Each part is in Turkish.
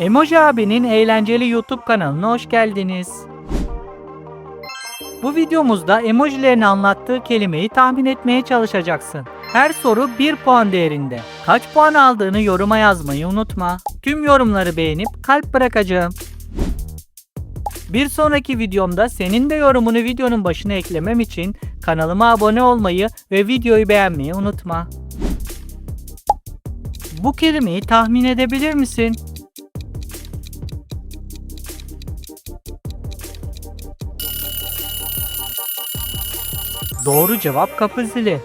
Emoji abinin eğlenceli YouTube kanalına hoş geldiniz. Bu videomuzda emojilerin anlattığı kelimeyi tahmin etmeye çalışacaksın. Her soru 1 puan değerinde. Kaç puan aldığını yoruma yazmayı unutma. Tüm yorumları beğenip kalp bırakacağım. Bir sonraki videomda senin de yorumunu videonun başına eklemem için kanalıma abone olmayı ve videoyu beğenmeyi unutma. Bu kelimeyi tahmin edebilir misin? Doğru cevap kapı zili.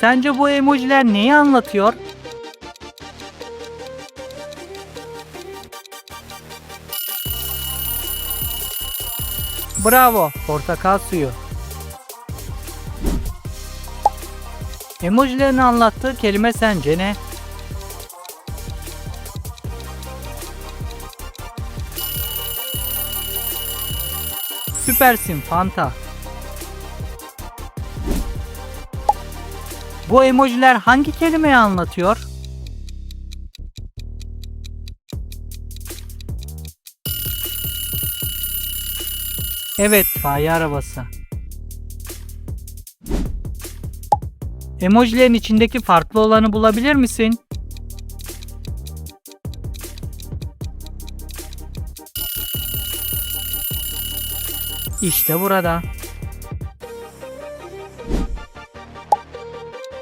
Sence bu emojiler neyi anlatıyor? Bravo, portakal suyu. Emojilerin anlattığı kelime sence ne? Süpersin Fanta. Bu emojiler hangi kelimeyi anlatıyor? Evet, fare arabası. Emojilerin içindeki farklı olanı bulabilir misin? İşte burada.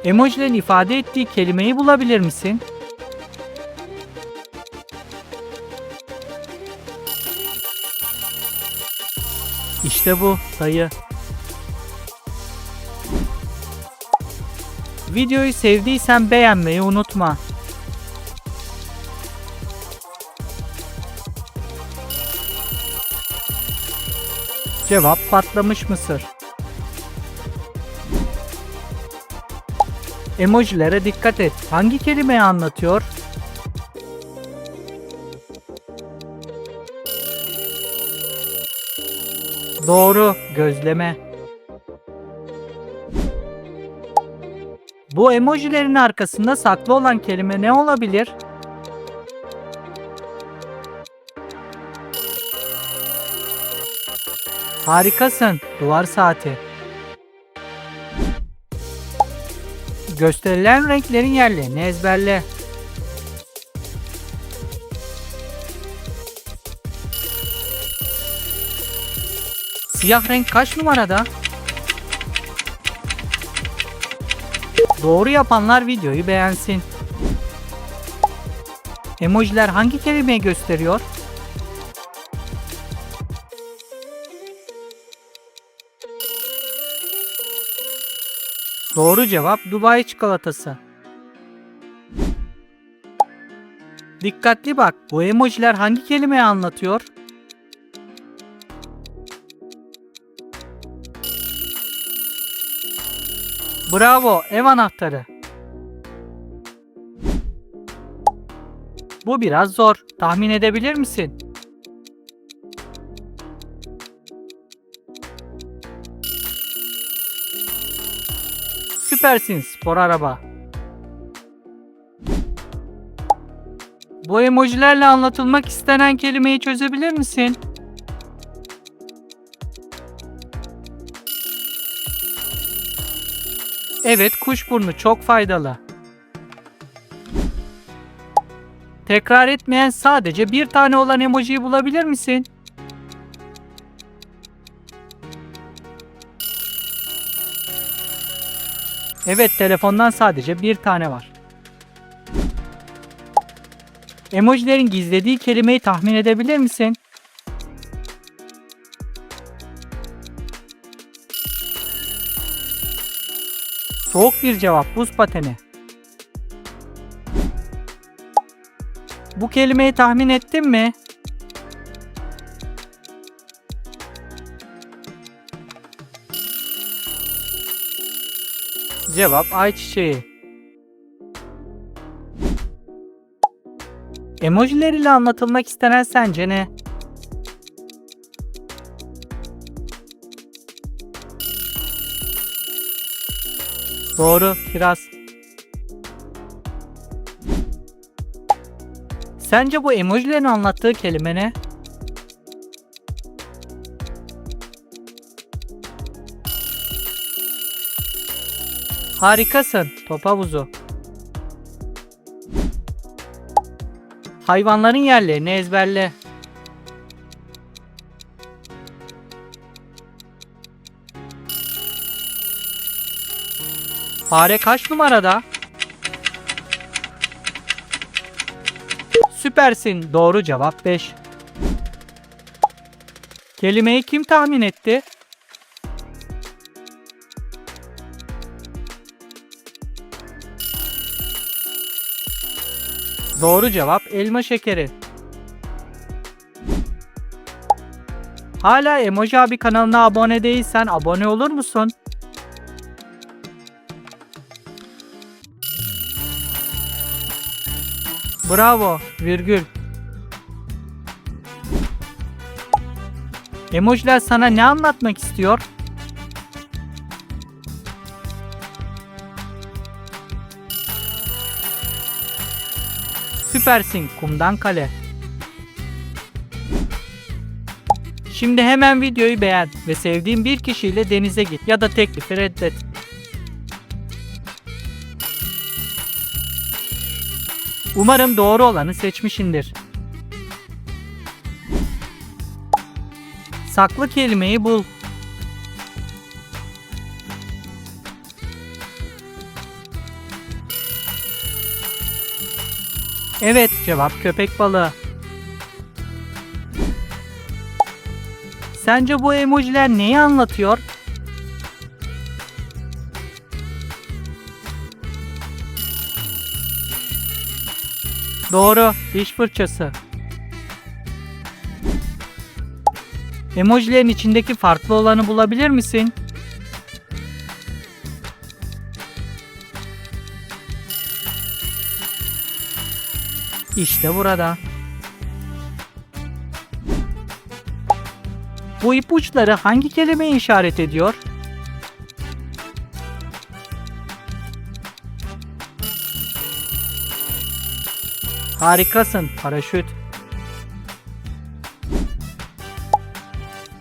Emojilerin ifade ettiği kelimeyi bulabilir misin? İşte bu sayı. Videoyu sevdiysen beğenmeyi unutma. Cevap patlamış mısır. Emojilere dikkat et. Hangi kelimeyi anlatıyor? Doğru, gözleme. Bu emojilerin arkasında saklı olan kelime ne olabilir? Harikasın. Duvar saati. Gösterilen renklerin yerlerini ezberle. Siyah renk kaç numarada? Doğru yapanlar videoyu beğensin. Emojiler hangi kelimeyi gösteriyor? Doğru cevap Dubai çikolatası. Dikkatli bak. Bu emojiler hangi kelimeyi anlatıyor? Bravo, ev anahtarı. Bu biraz zor. Tahmin edebilir misin? Süpersin spor araba. Bu emojilerle anlatılmak istenen kelimeyi çözebilir misin? Evet, kuşburnu çok faydalı. Tekrar etmeyen sadece bir tane olan emojiyi bulabilir misin? Evet, telefondan sadece bir tane var. Emojilerin gizlediği kelimeyi tahmin edebilir misin? Soğuk bir cevap, buz pateni. Bu kelimeyi tahmin ettin mi? Cevap ayçiçeği. Emojiler ile anlatılmak istenen sence ne? Doğru, kiraz. Sence bu emojilerin anlattığı kelime ne? Harikasın. Top havuzu. Hayvanların yerlerini ezberle. Fare kaç numarada? Süpersin. Doğru cevap 5. Kelimeyi kim tahmin etti? Doğru cevap elma şekeri. Hala Emoji abi kanalına abone değilsen abone olur musun? Bravo, virgül. Emojiler sana ne anlatmak istiyor? Süpersin kumdan kale. Şimdi hemen videoyu beğen ve sevdiğin bir kişiyle denize git ya da teklifi reddet. Umarım doğru olanı seçmişindir. Saklı kelimeyi bul. Evet, cevap köpek balığı. Sence bu emojiler neyi anlatıyor? Doğru, diş fırçası. Emojilerin içindeki farklı olanı bulabilir misin? İşte burada. Bu ipuçları hangi kelimeyi işaret ediyor? Harikasın, paraşüt.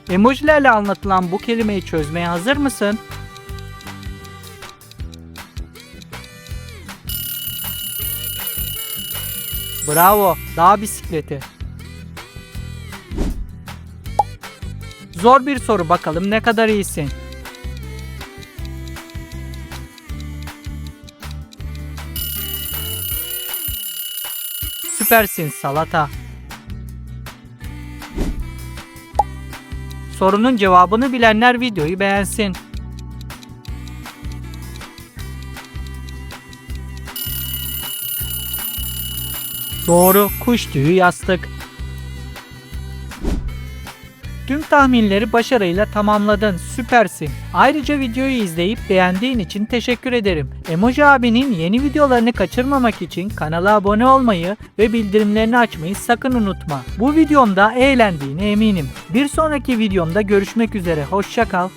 Emojilerle anlatılan bu kelimeyi çözmeye hazır mısın? Bravo, dağ bisikleti. Zor bir soru bakalım ne kadar iyisin. Süpersin salata. Sorunun cevabını bilenler videoyu beğensin. Doğru, kuş tüyü yastık. Tüm tahminleri başarıyla tamamladın. Süpersin. Ayrıca videoyu izleyip beğendiğin için teşekkür ederim. Emoji abinin yeni videolarını kaçırmamak için kanala abone olmayı ve bildirimlerini açmayı sakın unutma. Bu videomda eğlendiğine eminim. Bir sonraki videomda görüşmek üzere. Hoşçakal.